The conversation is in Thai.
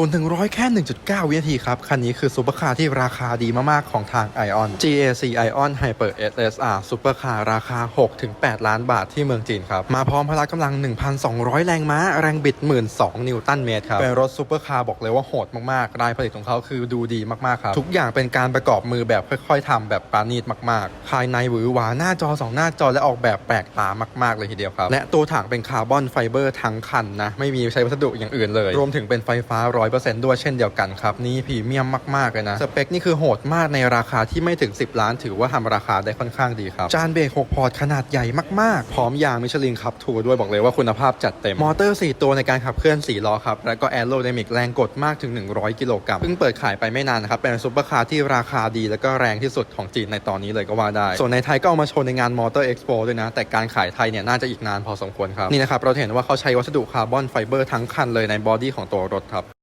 ศูนย์ถึงร้อยแค่ 1.9 วินาทีครับ คันนี้คือซูเปอร์คาร์ที่ราคาดีมาก ๆ ของทาง Ion GAC Ion Hyper SSR ซูเปอร์คาร์ราคา 6-8 ล้านบาทที่เมืองจีนครับ มาพร้อมพละกำลัง 1,200 แรงม้า แรงบิด 12,000 นิวตันเมตรครับ เป็นรถซูเปอร์คาร์บอกเลยว่าโหดมาก ๆ รายผลิตของเขาคือดูดีมาก ๆ ครับ ทุกอย่างเป็นการประกอบมือแบบค่อย ๆทำแบบปราณีตมาก ๆ ภายในหวือหวาหน้าจอ 2 หน้าจอและออกแบบแปลกตามาก ๆ เลยทีเดียวครับ และตัวถังเป็นคาร์บอนไฟเบอร์ทั้งคันนะ ไม่มีใช้วัสดุอย่างอื่นเลย รวมถึงเป็นไฟฟ้า100%ด้วยเช่นเดียวกันครับ นี่พรีเมียมมากๆเลยนะ สเปคนี่คือโหดมากในราคาที่ไม่ถึง 10 ล้าน ถือว่าทำราคาได้ค่อนข้างดีครับ จานเบรก6พอร์ตขนาดใหญ่มากๆ พร้อมยางมิชลินคับทูด้วยบอกเลยว่าคุณภาพจัดเต็ม มอเตอร์ 4 ตัวในการขับเคลื่อน 4 ล้อครับ แล้วก็แอโรไดนมิกแรงกดมากถึง 100 กิโลกรัมเพิ่งเปิดขายไปไม่นานนะครับเป็นซุปเปอร์คาร์ที่ราคาดีแล้วก็แรงที่สุดของจีนในตอนนี้เลยก็ว่าได้ ส่วนในไทยก็เอามาโชว์ในงานมอเตอร์เอ็กซ์โปด้วยนะ แต่การขายไทยเนี่ยน่าจะอีกนานพอสมควรครับนี่นะครับเราเห็นว่าเขาใช้วัสดุคาร์บอนไฟเบอร์ทั้งคันเลยในบอดี้ของตัวรถครับ